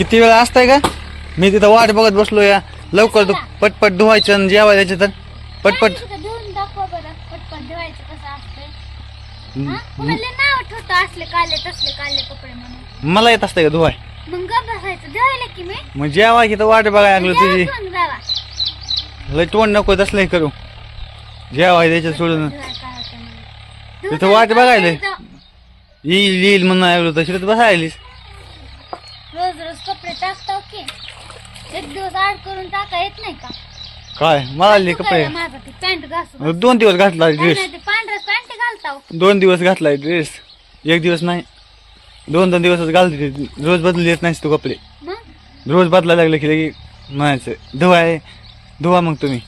किती वेळ असताय का? मी तिथं वाट बघत बसलो या. लवकर तू पटपट धुवायचं आणि जेवायला द्यायचं तर. पटपट. तिथं धुवून दाखवा बरं. पटपट धुवायचं कसं असतंय. हा? कुणाला नाव ठेवतो असले काले तसले काले कपडे म्हणून. मला येत असतंय का धुवाय? मग गप बसायचं. धुवायला की मी. मग जेवाय की तर वाट बघायला लागलो तुझी. जावा. लय तोंड नको तसलं हे करू जेवाय द्यायचं सोडून. धुवायला काय होतं? म्हणून. तिथं वाट बघायला येईल येईल म्हणून लागलो तशी तर बसायलीस. रोज रोज कपडे टाकता की एक दिवस आड करून टाका येत नाही का? काय? मला कपडे? काय माझा ती पॅन्ट घासून? दोन दिवस घातला ड्रेस. नाही ते पांढऱ्या पॅन्ट घालता हो. दोन दिवस घातलाय ड्रेस. एक दिवस नाही. दोन दोन दिवसच घालते रोज बदलून येत नाहीस तू कपडे. मग? रोज बदलायला लागले की लगे म्हणायचं धुवाय धुवा मग तुम्ही.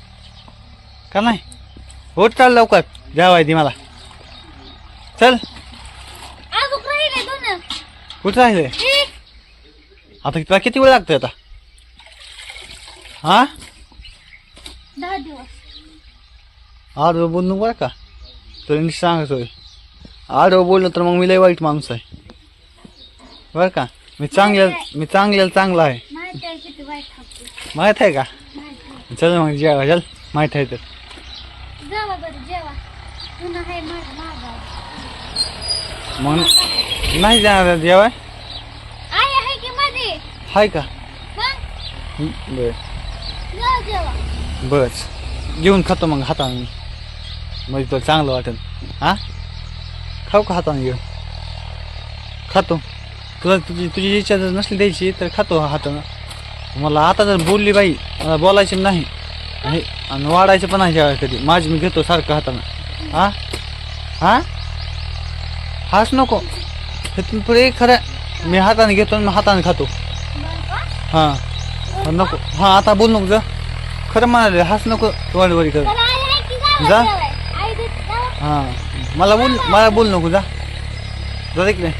का नाही? होत चाल लवकर. जेवाय ती मला. चल. अजून राहिले दोन. कुठं राहिले? आता तुला किती वेळ लागतोय आता? हा? दहा दिवस. आडवं बोलू बरं का? तुला नीट सांगतोय. आडवं बोललो तर मग मी लय वाईट माणूस आहे. बरं का? मी चांगल्या मी चांगल्याला चांगला आहे. माहिती आहे किती वाईट खातो माहीत आहे का? माहिती आहे. चल मग जेवा चल. माहीत आहे तर. जावा बरं जेवा. पुन्हा आहे माझं मागावर मग नाही जाणार जेवाय? हाय का? बर. बस. घेऊन खातो मग हाताने. मी म्हणजे तुला चांगलं वाटेल. हा? खाऊ का हाताने घेऊन? खातो. तुला तुझी तुझी इच्छा जर नसली द्यायची तर खातो हातानं. मला आता जर बोलली बाई मला बोलायचं नाही. आणि वाढायचं पण नाही जेवाय कधी. माझी मी घेतो सारखं हातानं. हा? हा? हाच नको. तिथून पुढे खरं मी हाताने घेतो आणि हाताने खातो. हां. नको. हां आता बोल नको जा. खरं म्हणाले हाच नको वडवडी कर. जा. हां. मला बोल मला बोल नको जा. जा तिकडे